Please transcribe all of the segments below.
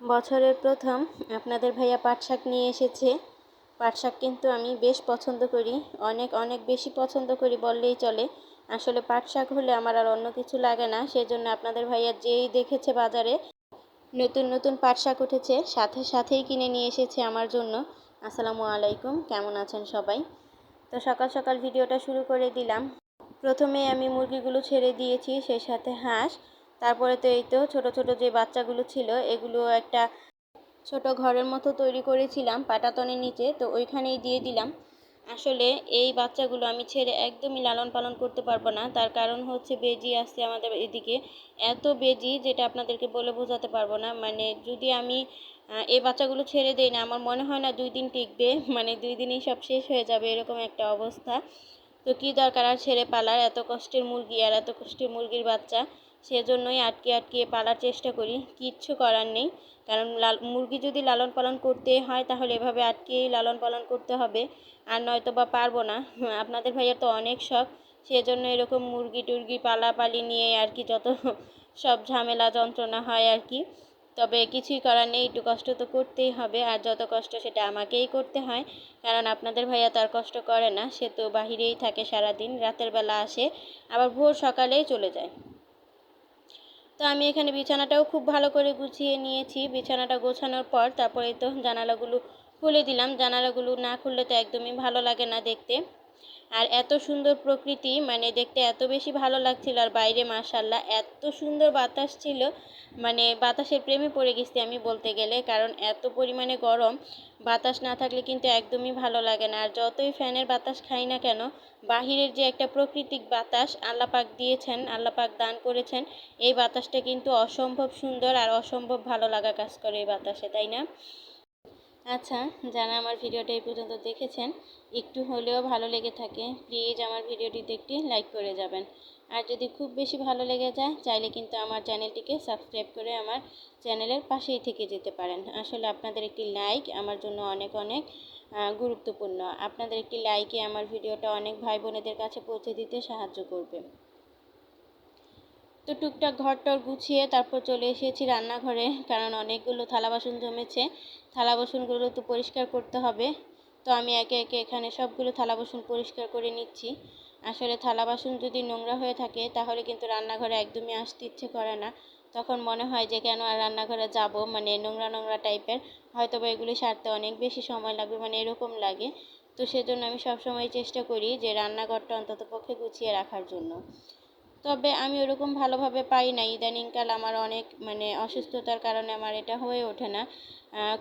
বছরের প্রথম আপনাদের ভাইয়া পাট শাক নিয়ে এসেছে। পাট শাক কিন্তু আমি বেশ পছন্দ করি, অনেক অনেক বেশি পছন্দ করি বললেই চলে। আসলে পাট শাক হলে আমার আর অন্য কিছু লাগে না, সেজন্য আপনাদের ভাইয়া যেই দেখেছে বাজারে, নতুন নতুন পাট শাক উঠেছে, সাথে, সাথেই কিনে নিয়ে এসেছে আমার জন্য। আসসালামু আলাইকুম, কেমন আছেন সবাই? তো সকাল সকাল ভিডিওটা শুরু করে দিলাম। প্রথমে আমি মুরগিগুলো ছেড়ে দিয়েছি সেই সাথে হাঁস। তারপরে তো এই তো ছোটো ছোটো যে বাচ্চাগুলো ছিল এগুলো একটা ছোট ঘরের মতো তৈরি করেছিলাম পাটাতনের নিচে, তো ওইখানেই দিয়ে দিলাম। আসলে এই বাচ্চাগুলো আমি ছেড়ে একদমই লালন পালন করতে পারব না। তার কারণ হচ্ছে বেজি আসছে আমাদের এদিকে। এত বেজি যেটা আপনাদেরকে বলে বোঝাতে পারব না। মানে যদি আমি এই বাচ্চাগুলো ছেড়ে দেই না, আমার মনে হয় না দুই দিন টিকবে। মানে দুই দিনই সব শেষ হয়ে যাবে এরকম একটা অবস্থা। তো কী দরকার আর ছেড়ে পালার? এত কষ্টের মুরগি আর এত কষ্টের মুরগির বাচ্চা। সেজন্যই আটকে আটকে পালার চেষ্টা করি। কিচ্ছু করার নেই। কারণ লাল, মুরগি যদি লালন পালন করতে হয়, তাহলে এভাবে আটকেই লালন পালন করতে হবে। আর নয়তো বা পারব না। আপনাদের ভাইয়ের তো অনেক শখ। সেজন্য এরকম মুরগি টুরগি পালাপালি নিয়ে আর কি যত সব ঝামেলা যন্ত্রণা হয় আর কি। তবে কিছুই করার নেই। একটু কষ্ট তো করতেই হবে। আর যত কষ্ট সেটা আমাকেই করতে হয়। কারণ আপনাদের ভাইয়া তার কষ্ট করে না। সে তো বাহিরেই থাকে সারাদিন। রাতের বেলা আসে। আবার ভোর সকালেই চলে যায়। তো আমি এখানে বিছানাটাও খুব ভালো করে গুছিয়ে নিয়েছি। বিছানাটা গোছানোর পর তারপরে তো জানালাগুলো খুলে দিলাম। জানালাগুলো না খুললে তো একদমই ভালো লাগে না দেখতে। আর এত সুন্দর প্রকৃতি মানে দেখতে এত বেশি ভালো লাগছিল। আর বাইরে মাশাল্লাহ এত সুন্দর বাতাস ছিল। মানে বাতাসের প্রেমে পড়ে গেছি আমি বলতে গেলে। কারণ এত পরিমাণে গরম, বাতাস না থাকলে কিন্তু একদমই ভালো লাগে না। আর যতই ফ্যানের বাতাস খাই না কেন বাহিরের যে একটা প্রাকৃতিক বাতাস আল্লাপাক দিয়েছেন, আল্লাপাক দান করেছেন, এই বাতাসটা কিন্তু অসম্ভব সুন্দর আর অসম্ভব ভালো লাগা কাজ করে এই বাতাসে, তাই না? আচ্ছা যারা আমার ভিডিওটা এই পর্যন্ত দেখেছেন, একটু হলেও ভালো লেগে থাকে প্লিজ আমার ভিডিওটিতে একটি লাইক করে যাবেন। আর যদি খুব বেশি ভালো লেগে যায়, চাইলে কিন্তু আমার চ্যানেলটিকে সাবস্ক্রাইব করে আমার চ্যানেলের পাশেই থেকে যেতে পারেন। আসলে আপনাদের একটি লাইক আমার জন্য অনেক অনেক গুরুত্বপূর্ণ। আপনাদের একটি লাইকে আমার ভিডিওটা অনেক ভাই বোনেদের কাছে পৌঁছে দিতে সাহায্য করবে। তো টুকটাক ঘরটর গুছিয়ে তারপর চলে এসেছি রান্নাঘরে, কারণ অনেকগুলো থালা বাসন জমেছে। থালা বাসনগুলো তো পরিষ্কার করতে হবে। তো আমি একে একে এখানে সবগুলো থালা বাসন পরিষ্কার করে নিচ্ছি। আসলে থালা বাসন যদি নোংরা হয়ে থাকে, তাহলে কিন্তু রান্নাঘরে একদমই আসতে ইচ্ছে করে না। তখন মনে হয় যে কেন আর রান্নাঘরে যাব? মানে নোংরা নোংরা টাইপের। হয়তো বা এগুলি সারতে অনেক বেশি সময় লাগবে মানে এরকম লাগে। তো সেজন্য আমি সবসময় চেষ্টা করি যে রান্নাঘরটা অন্তত পক্ষে গুছিয়ে রাখার জন্য। তবে আমি ওরকম ভালোভাবে পারি না। ইদানিংকাল আমার অনেক মানে অসুস্থতার কারণে আমার এটা হয়ে ওঠে না।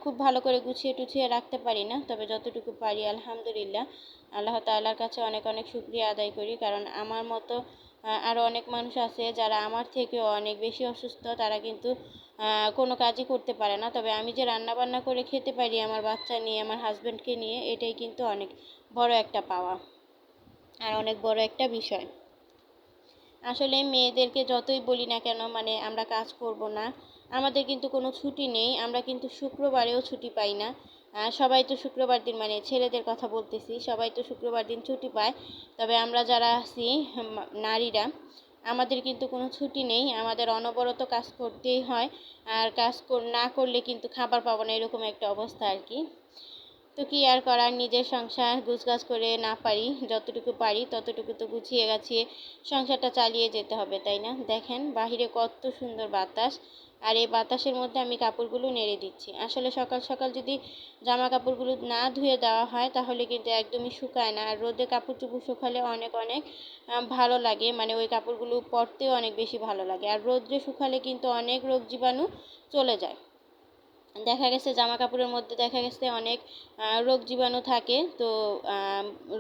খুব ভালো করে গুছিয়ে টুছিয়ে রাখতে পারি না, তবে যতটুকু পারি আলহামদুলিল্লাহ। আল্লাহ তাল্লার কাছে অনেক অনেক শুক্রিয়া আদায় করি, কারণ আমার মতো আরও অনেক মানুষ আছে যারা আমার থেকেও অনেক বেশি অসুস্থ, তারা কিন্তু কোনো কাজই করতে পারে না। তবে আমি যে রান্না বান্না করে খেতে পারি আমার বাচ্চা নিয়ে, আমার হাজব্যান্ডকে নিয়ে, এটাই কিন্তু অনেক বড় একটা পাওয়া। আর অনেক বড় একটা বিষয়। আসলে মেয়েদেরকে যতই বলি না কেন মানে আমরা কাজ করব না। আমাদের কিন্তু কোনো ছুটি নেই, আমরা কিন্তু শুক্রবারেও ছুটি পাই না। সবাই তো শুক্রবার দিন মানে ছেলেদের কথা বলতেছি, সবাই তো শুক্রবার দিন ছুটি পায়। তবে আমরা যারা আছি নারীরা, আমাদের কিন্তু কোনো ছুটি নেই। আমাদের অনবরত কাজ করতেই হয়, আর কাজ না করলে কিন্তু খাবার পাবো না, এরকম একটা অবস্থা আর কি। তো কি আর করার? নিজের সংসার গুছগাছ করে না পারি, যতটুকু পারি ততটুকু তো গুছিয়ে গাছিয়ে সংসারটা চালিয়ে যেতে হবে, তাই না? দেখেন বাহিরে কত সুন্দর বাতাস, আর এই বাতাসের মধ্যে আমি কাপড়গুলো নেড়ে দিচ্ছি। আসলে সকাল সকাল যদি জামা কাপড়গুলো না ধুয়ে দেওয়া হয় তাহলে কিন্তু একদমই শুকায় না, আর রোদে কাপড় চুপড় শুকালে অনেক অনেক ভালো লাগে মানে ওই কাপড়গুলো পরতেও অনেক বেশি ভালো লাগে, আর রোদ্রে শুকালে কিন্তু অনেক রোগ জীবাণু চলে যায়। দেখা গেছে জামা কাপড়ের মধ্যে দেখা গেছে অনেক রোগ জীবাণু থাকে। তো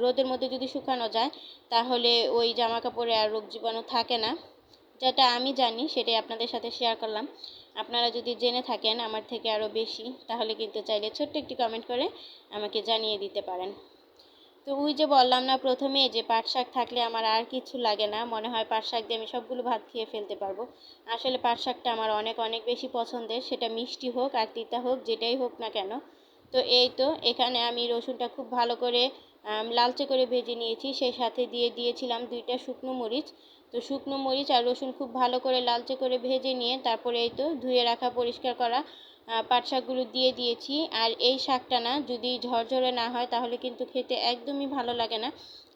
রোদের মধ্যে যদি শুকানো যায়, তাহলে ওই জামা কাপড়ে আর রোগ জীবাণু থাকে না। যেটা আমি জানি, সেটাই আপনাদের সাথে শেয়ার করলাম। আপনারা যদি জেনে থাকেন আমার থেকে আরও বেশি, তাহলে কিন্তু চাইলে ছোট্ট একটি কমেন্ট করে আমাকে জানিয়ে দিতে পারেন। তো ওই যে বললাম না প্রথমে যে পাট শাক থাকলে আমার আর কিছু লাগে না, মনে হয় পাট শাক দিয়ে আমি সবগুলো ভাত খেয়ে ফেলতে পারব। আসলে পাট শাকটা আমার অনেক অনেক বেশি পছন্দের, সেটা মিষ্টি হোক আর তিতা হোক, যেটাই হোক না কেন। তো এই তো, এখানে আমি রসুনটা খুব ভালো করে লালচে করে ভেজে নিয়েছি, সেই সাথে দিয়ে দিয়েছিলাম দুইটা শুকনো মরিচ। তো শুকনো মরিচ আর রসুন খুব ভালো করে লালচে করে ভেজে নিয়ে তারপরে এই তো ধুয়ে রাখা, পরিষ্কার করা। পাট শাকগুলো দিয়ে দিয়েছি। আর এই শাকটা না, যদি ঝরঝরে না হয়, তাহলে কিন্তু খেতে একদমই ভালো লাগে না।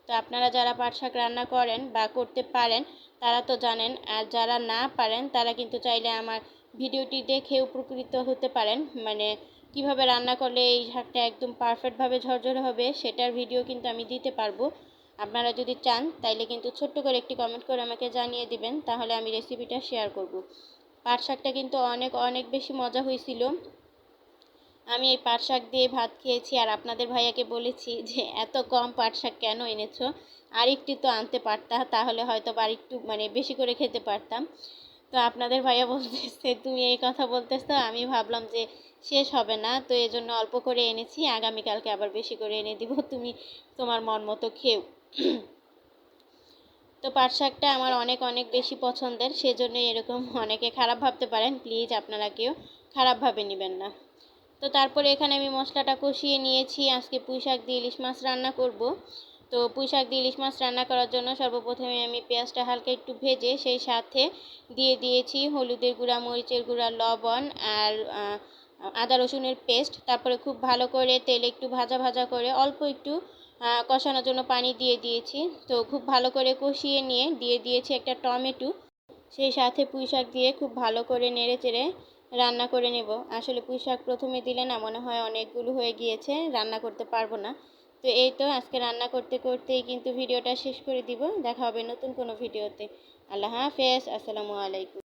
তো আপনারা যারা পাট শাক রান্না করেন বা করতে পারেন, তারা তো জানেন, আর যারা না পারেন, তারা কিন্তু চাইলে আমার ভিডিওটি দেখে উপকৃত হতে পারেন। মানে কীভাবে রান্না করলে এই শাকটা একদম পারফেক্টভাবে ঝরঝরে হবে, সেটার ভিডিও কিন্তু আমি দিতে পারব। আপনারা যদি চান, তাইলে কিন্তু ছোট্ট করে একটি কমেন্ট করে আমাকে জানিয়ে দিবেন, তাহলে আমি রেসিপিটা শেয়ার করব। পাট শাকটা কিন্তু অনেক অনেক বেশি মজা হয়েছিল। আমি এই পাট শাক দিয়ে ভাত খেয়েছি আর আপনাদের ভাইয়াকে বলেছি যে, এত কম পাট শাক কেন এনেছো? আর একটু তো আনতে পারতা, তাহলে হয়তো বা একটু মানে বেশি করে খেতে পারতাম। তো আপনাদের ভাইয়া বলতেছে, তুমি এই কথা বলতেছো, আমি ভাবলাম যে শেষ হবে না, তো এই জন্য অল্প করে এনেছি, আগামীকালকে আবার বেশি করে এনে দিব, তুমি তোমার মন মতো খেও। তো পাট শাকটা আমার অনেক অনেক বেশি পছন্দের সেজন্য এরকম অনেকে খারাপ ভাবতে পারেন। প্লিজ আপনারা কেউ খারাপভাবে নেবেন না। তো তারপরে এখানে আমি মশলাটা কষিয়ে নিয়েছি। আজকে পুঁই শাক দিয়ে ইলিশ মাছ রান্না করব। তো পুঁই শাক দিয়ে ইলিশ মাছ রান্না করার জন্য সর্বপ্রথমে আমি পেঁয়াজটা হালকা একটু ভেজে সেই সাথে দিয়ে দিয়েছি হলুদের গুঁড়া, মরিচের গুঁড়া, লবণ আর আদা রসুনের পেস্ট। তারপরে খুব ভালো করে তেলে একটু ভাজা ভাজা করে অল্প একটু কষানোর জন্য পানি দিয়ে দিয়েছি। তো খুব ভালো করে কষিয়ে নিয়ে দিয়ে দিয়েছি একটা টমেটো। সেই সাথে পুঁই শাক দিয়ে খুব ভালো করে নেড়ে চেড়ে রান্না করে নেব। আসলে পুঁই শাক প্রথমে দিলে না মনে হয় অনেকগুলো হয়ে গিয়েছে, রান্না করতে পারব না। তো এই তো আজকে রান্না করতে করতেই কিন্তু ভিডিওটা শেষ করে দিব। দেখা হবে নতুন কোনো ভিডিওতে। আল্লাহ হাফেজ, আসসালামু আলাইকুম।